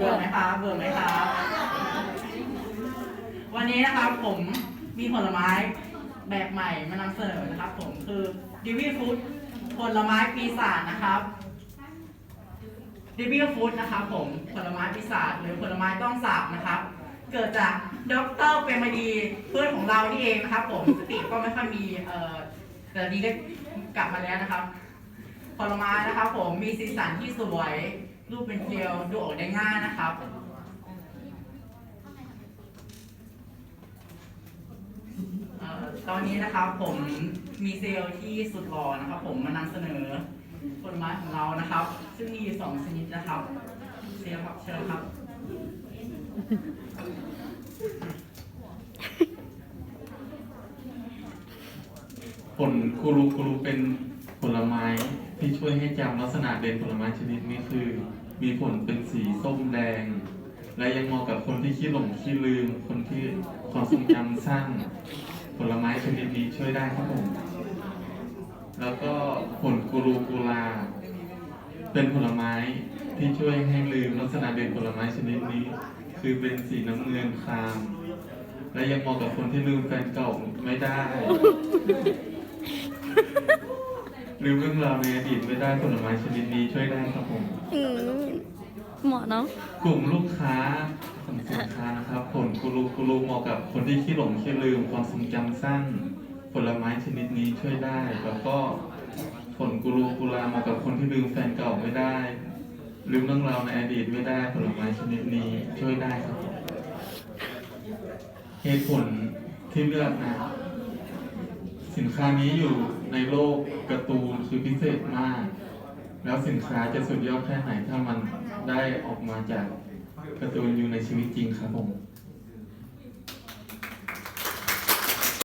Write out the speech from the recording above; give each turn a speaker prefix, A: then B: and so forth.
A: เบื่อไหมครับเบื่อไหมครับวันนี้นะครับผมมีผลไม้แบบใหม่มานำเสนอนะครับผมคือดิวี่ฟู้ดผลไม้ปีศาจนะครับดิวี่ฟู้ดนะครับผมผลไม้ปีศาจหรือผลไม้ต้องสาบนะครับ เกิดจากดรเปรมดีเพื่อนของเรานี่เองนะครับ ผมสติก็ไม่ค่อยมีเอ่อแต่ดีก็กลับมาแล้วนะครับผลไม้นะครับ ผมมีสีสันที่สวย รูปเป็นเกลียวดูออกได้ง่ายนะครับเอ่อตอนนี้นะครับผมมีเซลล์ที่สุดหล่อนะครับ ผมมานำเสนอผลไม้ของเรานะครับ ซึ่งมีอยู่สองชนิดนะครับ เซลล์ครับเชิญครับ
B: ผลคูรูคูรูเป็นผลไม้ที่ช่วยให้จำลักษณะเด่นผลไม้ชนิดนี้คือ มีผลเป็นสีส้มแดง และยังเหมาะกับคนที่ขี้หลงขี้ลืม คนที่ความทรงจำสั้น ผลไม้ชนิดนี้ช่วยได้ครับผม แล้วก็ผลกูรูกูลา เป็นผลไม้ที่ช่วยให้ลืมลักษณะเด่นผลไม้ชนิดนี้ คือเป็นสีน้ำเงินคราม และยังเหมาะกับคนที่ลืมแฟนเก่าไม่ได้ ลืมเรื่องราวในอดีตไม่ได้ผลไม้ชนิดนี้ช่วยได้ครับผม
C: อืมเหมาะเนาะ
B: กลุ่มลูกค้าของสินค้านะครับผลกูรูกูรูเหมาะกับคนที่ขี้หลงขี้ลืมความทรงจำสั้น ผลไม้ชนิดนี้ช่วยได้ แล้วก็ผลกูรูกูลาเหมาะกับคนที่ลืมแฟนเก่าไม่ได้ ลืมเรื่องราวในอดีตไม่ได้ผลไม้ชนิดนี้ช่วยได้ครับเหตุผลที่เลือกนะ สินค้านี้อยู่ในโลกการ์ตูน คือพิเศษมาก แล้วสินค้าจะสุดยอดแค่ไหนถ้ามันได้ออกมาจากการ์ตูนอยู่ในชีวิตจริงครับผม